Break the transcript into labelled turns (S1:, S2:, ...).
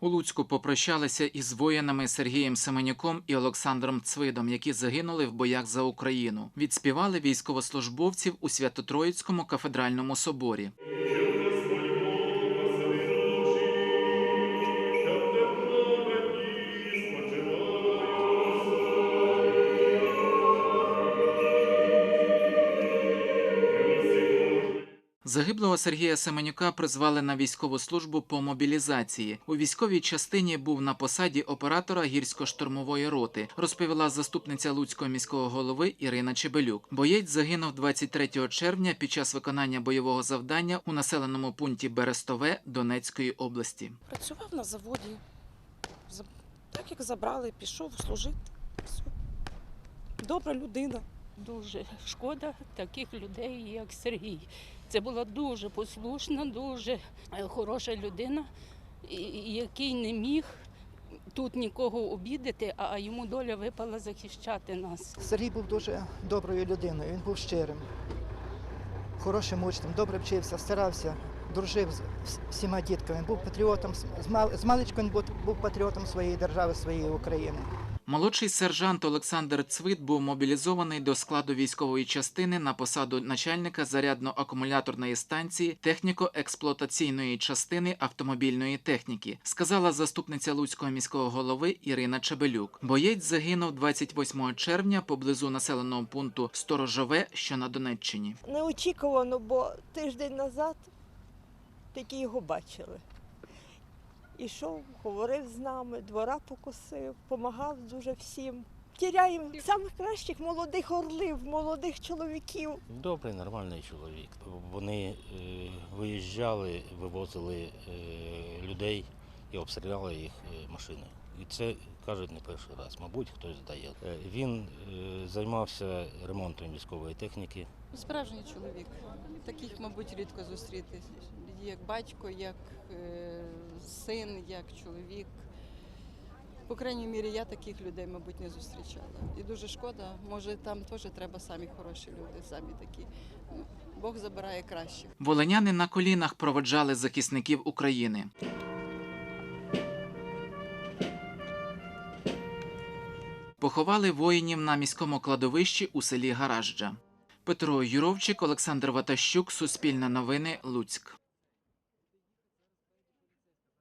S1: У Луцьку попрощалися із воїнами Сергієм Семенюком і Олександром Цвидом, які загинули в боях за Україну. Відспівали військовослужбовців у Свято-Троїцькому кафедральному соборі. Загиблого Сергія Семенюка призвали на військову службу по мобілізації. У військовій частині був на посаді оператора гірсько-штурмової роти, розповіла заступниця Луцького міського голови Ірина Чебелюк. Боєць загинув 23 червня під час виконання бойового завдання у населеному пункті Берестове Донецької області.
S2: Працював на заводі. За- Так як забрали, пішов служити. Все. Добра людина.
S3: Дуже шкода таких людей, як Сергій. Це була дуже послушна, дуже е, хороша людина, який не міг тут нікого обідати, а йому доля випала захищати нас.
S4: Сергій був дуже доброю людиною, він був щирим, хорошим учнем, добре вчився, старався, дружив з всіма дітками, був патріотом, з- маличку він був патріотом своєї держави, своєї України.
S1: Молодший сержант Олександр Цвит був мобілізований до складу військової частини на посаду начальника зарядно-акумуляторної станції техніко-експлуатаційної частини автомобільної техніки, сказала заступниця Луцького міського голови Ірина Чебелюк. Боєць загинув 28 червня поблизу населеного пункту Сторожове, що на Донеччині.
S5: Неочікувано, бо тиждень назад тільки його бачили. Ішов, говорив з нами, двора покосив, допомагав дуже всім. Тіряємо самих кращих молодих орлів, молодих чоловіків.
S6: Добрий, нормальний чоловік. Вони е, виїжджали, вивозили е, людей і обстріляли їх е, машини. І це кажуть не перший раз. Мабуть, хтось здає. Він е, займався ремонтом військової техніки.
S7: Справжній чоловік. Таких, мабуть, рідко зустріти. Як батько, як е, син, як чоловік. По крайній мірі, я таких людей, мабуть, не зустрічала. І дуже шкода. Може, там теж треба самі хороші люди, самі такі. Ну, Бог забирає кращих.
S1: Волиняни на колінах проводжали захисників України. Поховали воїнів на міському кладовищі у селі Гаражджа. Петро Юровчик, Олександр Ватащук, Суспільне новини, Луцьк.